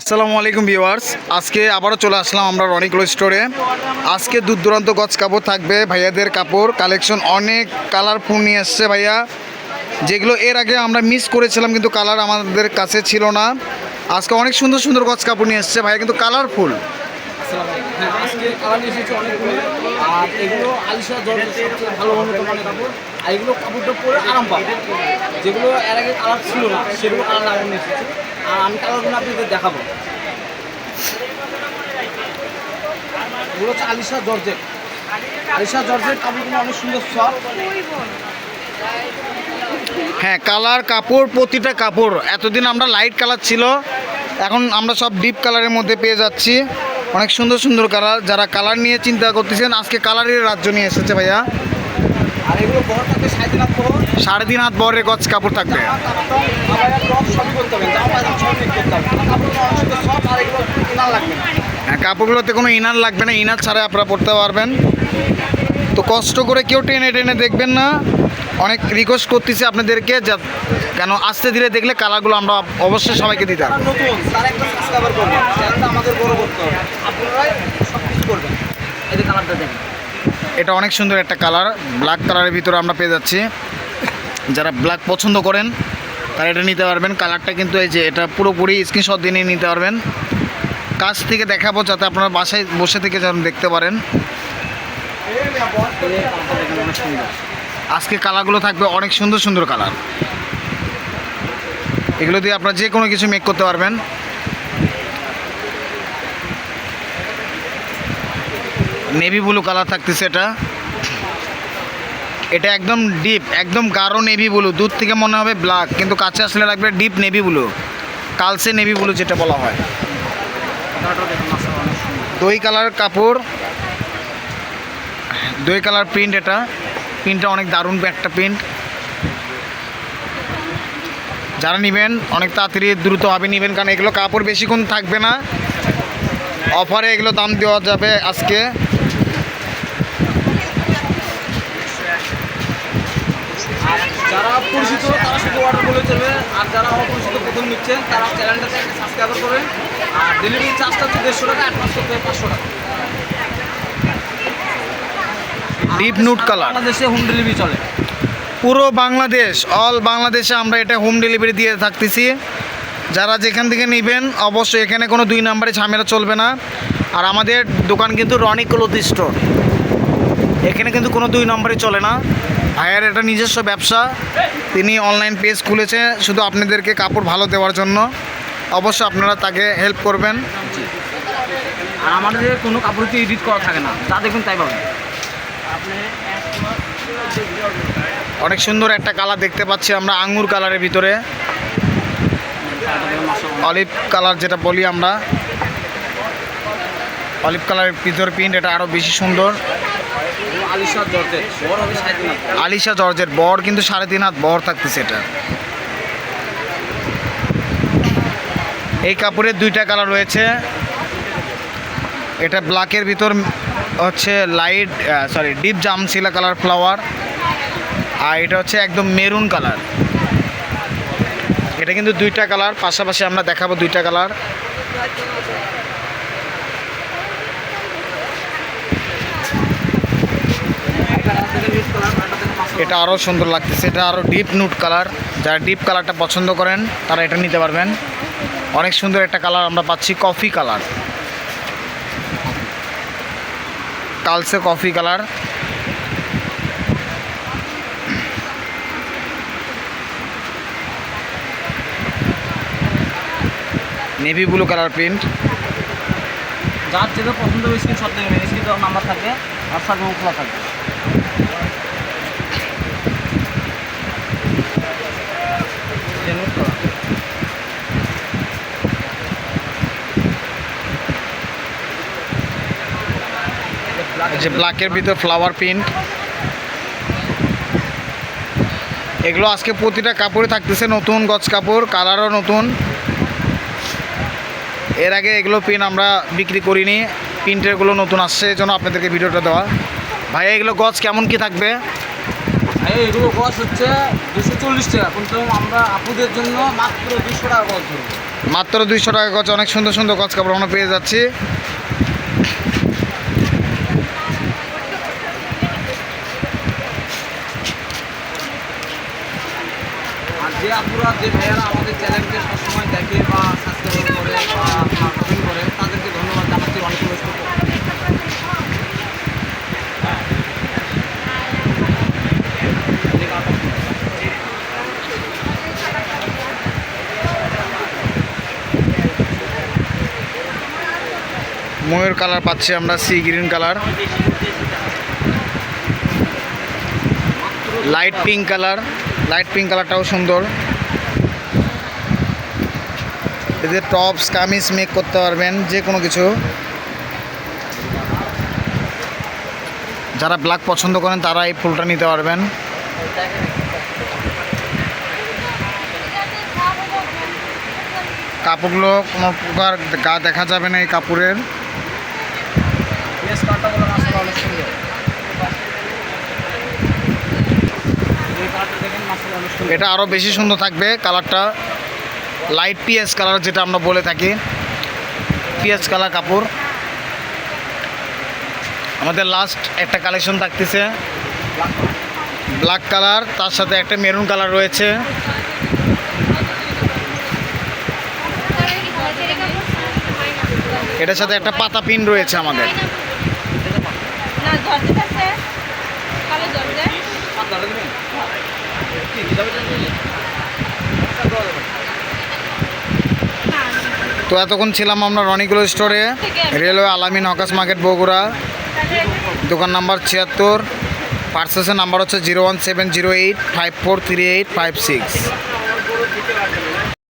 আসসালামু আলাইকুম ভিউয়ার্স। আজকে আবারও চলে আসলাম আমরা রনি ক্লোথ স্টোরে। আজকে দূর দূরান্ত গজ কাপড় থাকবে ভাইয়াদের কাপড়। কালেকশন অনেক কালারফুল নিয়ে এসছে ভাইয়া। যেগুলো এর আগে আমরা মিস করেছিলাম কিন্তু কালার আমাদের কাছে ছিল না। আজকে অনেক সুন্দর সুন্দর গজ কাপড় নিয়ে এসছে ভাইয়া, কিন্তু কালারফুল। কালার যেগুলো এর আগে কালার ছিল না, সেগুলো কালার এসেছে। আর আমি কালারগুলো আপনাদের দেখাবো। আলিশা জর্জেট। আলিশা জর্জেট অনেক সুন্দর সফট হ্যাঁ কালার কাপড়, প্রতিটা কাপড়। এতদিন আমরা লাইট কালার ছিল, এখন আমরা সব ডিপ কালারের মধ্যে পেয়ে যাচ্ছি। অনেক সুন্দর সুন্দর কালার, যারা কালার নিয়ে চিন্তা করতেছেন, আজকে কালারের রাজ্য নিয়ে এসেছে ভাইয়া আর এগুলো বড় থাকবে সাড়ে তিন হাত বরের গজ কাপড় থাকবে। হ্যাঁ কাপড়গুলোতে কোনো ইনার লাগবে না ইনার ছাড়া আপনারা পরতে পারবেন। তো কষ্ট করে কেউ টেনে টেনে দেখবেন না। অনেক রিকোয়েস্ট করতেছি আপনাদেরকে যা কেন আস্তে ধীরে দেখলে কালারগুলো আমরা অবশ্যই সবাইকে দিতে হবে নতুন তার একটা সাবস্ক্রাইবার করবেন চ্যানেলটা আমাদের বড় করতে হবে আপনারাই সব কিছু করবেন। এই কালারটা দেখেন। এটা অনেক সুন্দর একটা কালার। ব্ল্যাক কালারের ভিতরে আমরা পেয়ে যাচ্ছি। যারা ব্ল্যাক পছন্দ করেন, তারা এটা নিতে পারবেন। কালারটা কিন্তু এই যে, এটা পুরোপুরি স্ক্রিনশট দিয়ে নিতে পারবেন। কাছ থেকে দেখাবো যাতে আপনারা বাসায় বসে থেকে যেন দেখতে পারেন। আজকে কালারগুলো থাকবে অনেক সুন্দর সুন্দর কালার। এগুলো দিয়ে আপনারা যে কোনো কিছু মেক করতে পারবেন। নেভি ব্লু কালার থাকতেছে এটা। এটা একদম ডিপ একদম গাঢ় নেভি ব্লু। দূর থেকে মনে হবে ব্ল্যাক কিন্তু কাছে আসলে লাগবে ডিপ নেভি ব্লু। কালসে নেভি ব্লু যেটা বলা হয়। দই কালার কাপড়। দই কালার প্রিন্ট এটা। প্রিন্টটা অনেক দারুণ একটা প্রিন্ট যারা নেবেন, অনেক তাড়াতাড়ি দ্রুতভাবে নেবেন, কারণ এগুলো কাপড় বেশিক্ষণ থাকবে না। অফারে এগুলো দাম দেওয়া যাবে আজকে আর যারা পরিচিত তারা শুধু অর্ডার করলে চলবে। আর যারা অপরিচিত প্রথম নিচ্ছেন তারা চ্যানেলটাতে একটা সাবস্ক্রাইবার করবেন। আর ডেলিভারি চার্জটা হচ্ছে দেড়শো টাকা অ্যাডভান্স করতে হবে পাঁচশো টাকা। ডিপ নুট কালার বাংলাদেশে হোম ডেলিভারি চলে। পুরো বাংলাদেশ অল বাংলাদেশে আমরা এটা হোম ডেলিভারি দিয়ে থাকতেছি। যারা যেখান থেকে নেবেন অবশ্যই এখানে কোনো দুই নাম্বারে ঝামেলা চলবে না। আর আমাদের দোকান কিন্তু রনি ক্লোথ স্টোর এখানে কিন্তু কোনো দুই নম্বরে চলে না। ভাইয়ের এটা নিজস্ব ব্যবসা। তিনি অনলাইন পেজ খুলেছে শুধু আপনাদেরকে কাপড় ভালো দেওয়ার জন্য। অবশ্যই আপনারা তাকে হেল্প করবেন। আর আমাদের কোনো কাপড়তে এডিট করা থাকে না যা দেখবেন তাই পাবেন। অনেক সুন্দর একটা কালার দেখতে পাচ্ছি আমরা আঙ্গুর কালারের ভিতরে। অলিভ কালার যেটা বলি আমরা। অলিভ কালারের ভিতর প্রিন্ট এটা আরও বেশি সুন্দর। আলিশা জর্জের বর কিন্তু সাড়ে তিন হাত বর থাকতেছে এটা। এই কাপড়ের দুইটা কালার রয়েছে। এটা ব্ল্যাকের ভিতর হচ্ছে লাইট সরি ডিপ জামসিলা কালার ফ্লাওয়ার। আর এটা হচ্ছে একদম মেরুন কালার। এটা কিন্তু দুইটা কালার, পাশাপাশি আমরা দেখাবো দুইটা কালার একটা কালার থেকে মিক্স কালার একটা থেকে পাঁচশো এটা আরও সুন্দর লাগতেছে। এটা আরও ডিপ নুট কালার যারা ডিপ কালারটা পছন্দ করেন, তারা এটা নিতে পারবেন। অনেক সুন্দর একটা কালার আমরা পাচ্ছি coffee colour কালসে coffee colour navy blue colour print যার যেটা পছন্দ হবে স্ক্রিনশট দেবেন স্ক্রিন দেওয়ার নাম্বার থাকবে, আর সার্ভ খোলা থাকবে। যে ব্ল্যাকের ভিতর ফ্লাওয়ার প্রিন্ট এগুলো আজকে প্রতিটা কাপড়ে থাকতেছে নতুন গজ কাপড়, কালারও নতুন। এর আগে এগুলো প্রিন্ট আমরা বিক্রি করিনি প্রিন্টেরগুলো নতুন আসছে, এই জন্য আপনাদেরকে ভিডিওটা দেওয়া। ভাই এগুলো গজ কেমন কি থাকবে? এগুলো গছ হচ্ছে দুশো চল্লিশ টাকা কিন্তু আমরা আপুদের জন্য মাত্র দুশো টাকা গছ মাত্র দুইশো টাকা গজ অনেক সুন্দর সুন্দর গজ কাপড় আমরা পেয়ে যাচ্ছি। আর যে আপুরা যে ভাইয়ারা আমাদের চ্যানেলকে সবসময় দেখে বা সাবস্ক্রাইব করে বা কমেন্ট করে তাদেরকে ধন্যবাদ জানাচ্ছি অনেক কষ্ট ময়ূর কালার পাচ্ছি আমরা, sea green colour. Light pink colour, light pink কালারটাও সুন্দর। এদের টপস, কামিজ মেক করতে পারবেন, যে কোনো কিছু। যারা ব্ল্যাক পছন্দ করেন, তারা এই ফুলটা নিতে পারবেন। কাপড়গুলো কোনো প্রকার গা দেখা যাবে না এই কাপড়ের। বেশ সুন্দর। এটা আরও বেশি সুন্দর থাকবে কালারটা। লাইট পিএস কালার যেটা আমরা বলে থাকি। পিএস কালার কাপড়। আমাদের লাস্ট একটা কালেকশন থাকতেছে। ব্ল্যাক কালার তার সাথে একটা মেরুন কালার রয়েছে। এটার সাথে একটা পাতা পিন রয়েছে আমাদের। তো এতক্ষণ ছিলাম আমরা রনিগুলো স্টোরে রেলওয়ে আলামিন হকাস মার্কেট বগুড়া। দোকান নাম্বার ছিয়াত্তর পার্সেসের নাম্বার হচ্ছে zero one seven zero eight five four three eight five six.